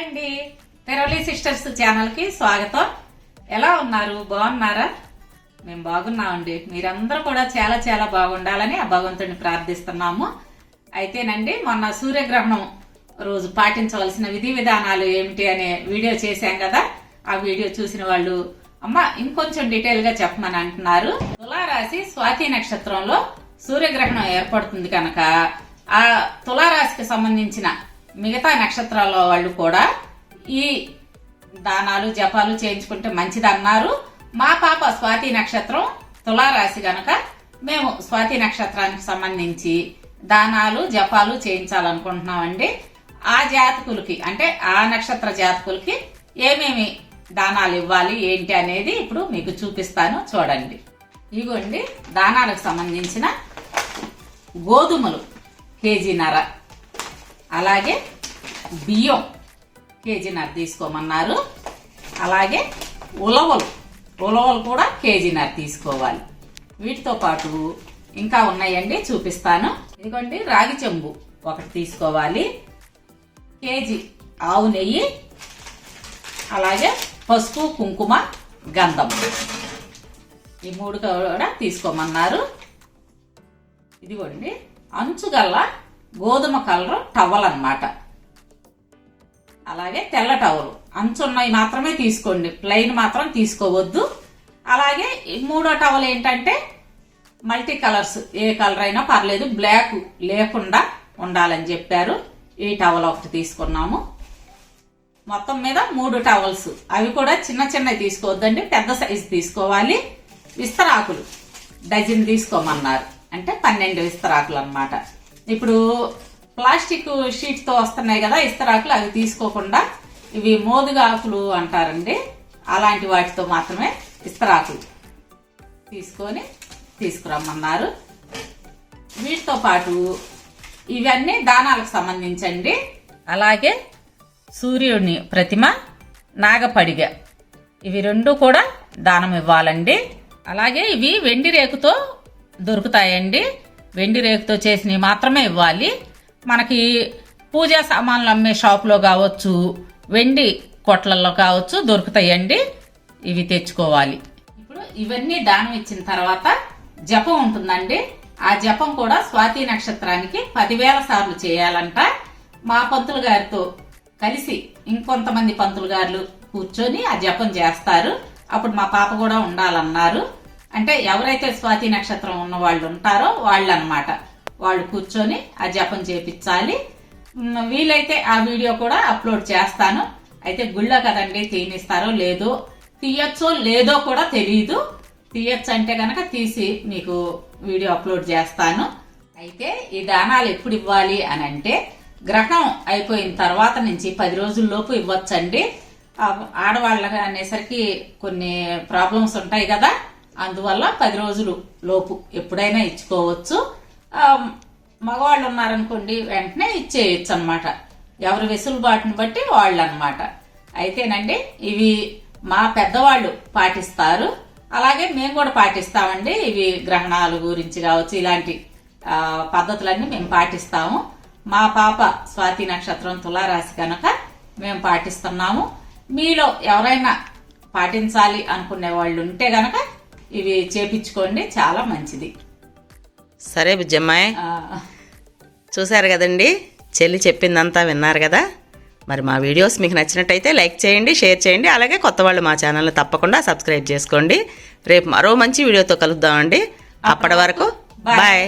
అండి. తెరవలి సిస్టర్స్ ఛానల్కి స్వాగతం. ఎలా ఉన్నారు? బాగున్నారా? మేము బాగున్నామండి. మీరందరూ కూడా చాలా చాలా బాగుండాలని ఆ భగవంతుడిని ప్రార్థిస్తున్నాము. అయితేనండి మొన్న సూర్యగ్రహణం రోజు పాటించవలసిన విధి విధానాలు ఏమిటి అనే వీడియో చేశాం కదా. ఆ వీడియో చూసిన వాళ్ళు అమ్మ ఇంకొంచెం డీటెయిల్గా చెప్పమని అంటున్నారు. తులారాశి స్వాతి నక్షత్రంలో సూర్యగ్రహణం ఏర్పడుతుంది కనుక ఆ తులారాశికి సంబంధించిన మిగతా నక్షత్రాల వాళ్ళు కూడా ఈ దానాలు జపాలు చేయించుకుంటే మంచిదన్నారు. మా పాప స్వాతి నక్షత్రం తులారాశి గనక మేము స్వాతి నక్షత్రానికి సంబంధించి దానాలు జపాలు చేయించాలనుకుంటున్నామండి. ఆ జాతకులకి అంటే ఆ నక్షత్ర జాతకులకి ఏమేమి దానాలు ఇవ్వాలి ఏంటి అనేది ఇప్పుడు మీకు చూపిస్తాను చూడండి. ఇగోండి దానాలకు సంబంధించిన గోధుమలు కేజీన్నర అలాగే బియ్యం కేజీన్నర తీసుకోమన్నారు. అలాగే ఉలవలు ఉలవలు కూడా కేజీన్నర తీసుకోవాలి. వీటితో పాటు ఇంకా ఉన్నాయండి చూపిస్తాను. ఇదిగోండి రాగి చెంబు ఒకటి తీసుకోవాలి. కేజీ ఆవు నెయ్యి అలాగే పసుపు కుంకుమ గంధం. ఈ మూడు కూడా తీసుకోమన్నారు. ఇదిగోండి అంచుగల్ల గోధుమ కలర్ టవల్ అనమాట అలాగే తెల్ల టవల్. అంచున్నవి మాత్రమే తీసుకోండి. ప్లెయిన్ మాత్రం తీసుకోవద్దు. అలాగే మూడో టవల్ ఏంటంటే మల్టీ కలర్స్. ఏ కలర్ అయినా పర్లేదు బ్లాక్ లేకుండా ఉండాలని చెప్పారు. ఈ టవల్ ఒకటి తీసుకున్నాము. మొత్తం మీద మూడు టవల్స్. అవి కూడా చిన్న చిన్నవి తీసుకోవద్దండి. పెద్ద సైజు తీసుకోవాలి. విస్తరాకులు. డజన్ తీసుకోమన్నారు. అంటే పన్నెండు విస్తరాకులు అన్నమాట. ఇప్పుడు ప్లాస్టిక్ షీట్తో వస్తున్నాయి కదా ఇస్తరాకులు అవి తీసుకోకుండా ఇవి మోదుగా ఆకులు అంటారండి. అలాంటి వాటితో మాత్రమే ఇస్తరాకులు తీసుకొని తీసుకురమ్మన్నారు. వీటితో పాటు ఇవన్నీ దానాలకు సంబంధించండి. అలాగే సూర్యుని ప్రతిమ నాగపడిగ ఇవి రెండు కూడా దానం ఇవ్వాలండి. అలాగే ఇవి వెండి రేకుతో దొరుకుతాయండి. వెండి రేకుతో చేసినవి మాత్రమే ఇవ్వాలి. మనకి పూజా సామాన్లు అమ్మే షాప్లో కావచ్చు వెండి కొట్లల్లో కావచ్చు దొరుకుతాయండి. ఇవి తెచ్చుకోవాలి. ఇప్పుడు ఇవన్నీ దానం ఇచ్చిన తర్వాత జపం ఉంటుందండి. ఆ జపం కూడా స్వాతి నక్షత్రానికి పదివేల సార్లు చేయాలంట. మా పంతులు గారితో కలిసి ఇంకొంతమంది పంతులు గారు కూర్చొని ఆ జపం చేస్తారు. అప్పుడు మా పాప కూడా ఉండాలన్నారు. అంటే ఎవరైతే స్వాతి నక్షత్రం ఉన్న వాళ్ళు ఉంటారో వాళ్ళు వాళ్ళు కూర్చొని ఆ జపం చేపించాలి వీలైతే ఆ వీడియో కూడా అప్లోడ్ చేస్తాను. అయితే గుళ్ళో కదండి తీనిస్తారో లేదో తీయచ్చో లేదో కూడా తెలియదు తీయచ్చు అంటే కనుక తీసి మీకు వీడియో అప్లోడ్ చేస్తాను. అయితే ఈ దానాలు ఎప్పుడు ఇవ్వాలి అని అంటే గ్రహణం అయిపోయిన తర్వాత నుంచి పది రోజుల్లోపు ఇవ్వచ్చండి. ఆ ఆడవాళ్ళగా అనేసరికి కొన్ని ప్రాబ్లమ్స్ ఉంటాయి కదా. అందువల్ల పది రోజులు లోపు ఎప్పుడైనా ఇచ్చుకోవచ్చు. మగవాళ్ళు ఉన్నారనుకోండి వెంటనే ఇచ్చేయచ్చు అనమాట ఎవరి వెసులుబాటుని బట్టి వాళ్ళు అనమాట అయితేనండి ఇవి మా పెద్దవాళ్ళు పాటిస్తారు. అలాగే మేము కూడా పాటిస్తామండి ఇవి గ్రహణాల గురించి కావచ్చు ఇలాంటి పద్ధతులన్నీ మేము పాటిస్తాము. మా పాప స్వాతి నక్షత్రం తులారాశి కనుక మేము పాటిస్తున్నాము. మీలో ఎవరైనా పాటించాలి అనుకునే వాళ్ళు ఉంటే గనక ఇవి చేపించుకోండి చాలా మంచిది. సరే బుజ్జమ్మాయి చూశారు కదండి? చెల్లి చెప్పిందంతా విన్నారు కదా? మరి మా వీడియోస్ మీకు నచ్చినట్టయితే లైక్ చేయండి షేర్ చేయండి అలాగే కొత్త వాళ్ళు మా ఛానల్ని తప్పకుండా సబ్స్క్రైబ్ చేసుకోండి. రేపు మరో మంచి వీడియోతో కలుద్దామండి. అప్పటి వరకు బాయ్.